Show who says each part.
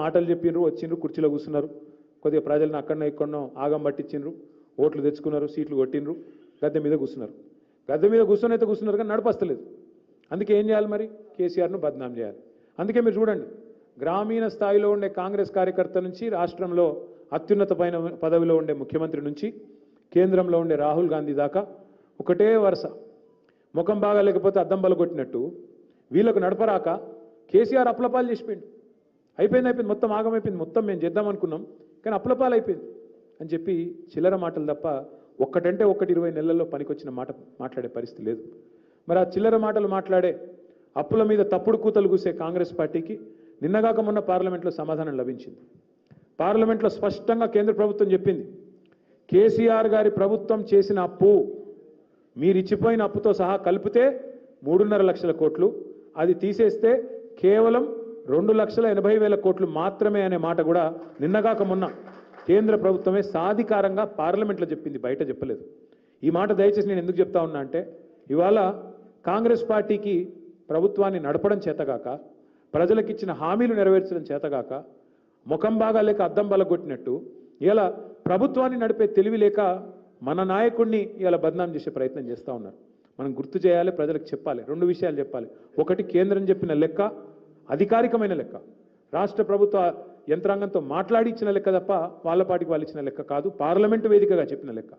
Speaker 1: మాటలు చెప్పిండ్రు వచ్చిండ్రు కుర్చీలో కూర్చున్నారు. కొద్దిగా ప్రజలను అక్కడనో ఇక్కడనో ఆగం పట్టించిండ్రు ఓట్లు తెచ్చుకున్నారు సీట్లు కొట్టిండ్రు గద్దె మీద కూర్చున్నారు. గద్దె మీద కూర్చొని అయితే కూర్చున్నారు కానీ నడపస్తలేదు అందుకే ఏం చేయాలి మరి? కేసీఆర్ను బద్నాం చేయాలి. అందుకే మీరు చూడండి గ్రామీణ స్థాయిలో ఉండే కాంగ్రెస్ కార్యకర్త నుంచి రాష్ట్రంలో అత్యున్నత పైన పదవిలో ఉండే ముఖ్యమంత్రి నుంచి కేంద్రంలో ఉండే రాహుల్ గాంధీ దాకా ఒకటే వరుస. ముఖం బాగా లేకపోతే అద్దం బలగొట్టినట్టు వీళ్ళకు నడపరాక కేసీఆర్ అప్లపాలు చేసిపోయింది అయిపోయింది అయిపోయింది మొత్తం ఆగమైపోయింది మొత్తం మేము చేద్దాం అనుకున్నాం కానీ అప్పలపాలైపోయింది అయిపోయింది అని చెప్పి చిల్లర మాటలు తప్ప ఒక్కటంటే ఒక్కటి ఇరవై నెలల్లో పనికొచ్చిన మాట మాట్లాడే పరిస్థితి లేదు. మరి ఆ చిల్లర మాటలు మాట్లాడే అప్పుల మీద తప్పుడు కూతలు కూసే కాంగ్రెస్ పార్టీకి నిన్నగాక మొన్న పార్లమెంట్లో సమాధానం లభించింది. పార్లమెంట్లో స్పష్టంగా కేంద్ర ప్రభుత్వం చెప్పింది కేసీఆర్ గారి ప్రభుత్వం చేసిన అప్పు మీరు ఇచ్చిపోయిన అప్పుతో సహా కలిపితే మూడున్నర లక్షల కోట్లు అది తీసేస్తే కేవలం రెండు లక్షల ఎనభై వేల కోట్లు మాత్రమే అనే మాట కూడా నిన్నగాక మొన్న కేంద్ర ప్రభుత్వమే సాధికారంగా పార్లమెంట్లో చెప్పింది బయట చెప్పలేదు. ఈ మాట దయచేసి నేను ఎందుకు చెప్తా ఉన్నా అంటే ఇవాళ కాంగ్రెస్ పార్టీకి ప్రభుత్వాన్ని నడపడం చేతగాక ప్రజలకు ఇచ్చిన హామీలు నెరవేర్చడం చేతగాక ముఖం బాగా లేక అద్దం బలగొట్టినట్టు ఇలా ప్రభుత్వాన్ని నడిపే తెలివి లేక మన నాయకుడిని ఇలా బదనాం చేసే ప్రయత్నం చేస్తూ ఉన్నారు. మనం గుర్తు చేయాలి ప్రజలకు చెప్పాలి రెండు విషయాలు చెప్పాలి. ఒకటి కేంద్రం చెప్పిన లెక్క అధికారికమైన లెక్క. రాష్ట్ర ప్రభుత్వ యంత్రాంగంతో మాట్లాడి ఇచ్చిన లెక్క తప్ప వాళ్ళపాటికి వాళ్ళు ఇచ్చిన లెక్క కాదు. పార్లమెంటు వేదికగా చెప్పిన లెక్క.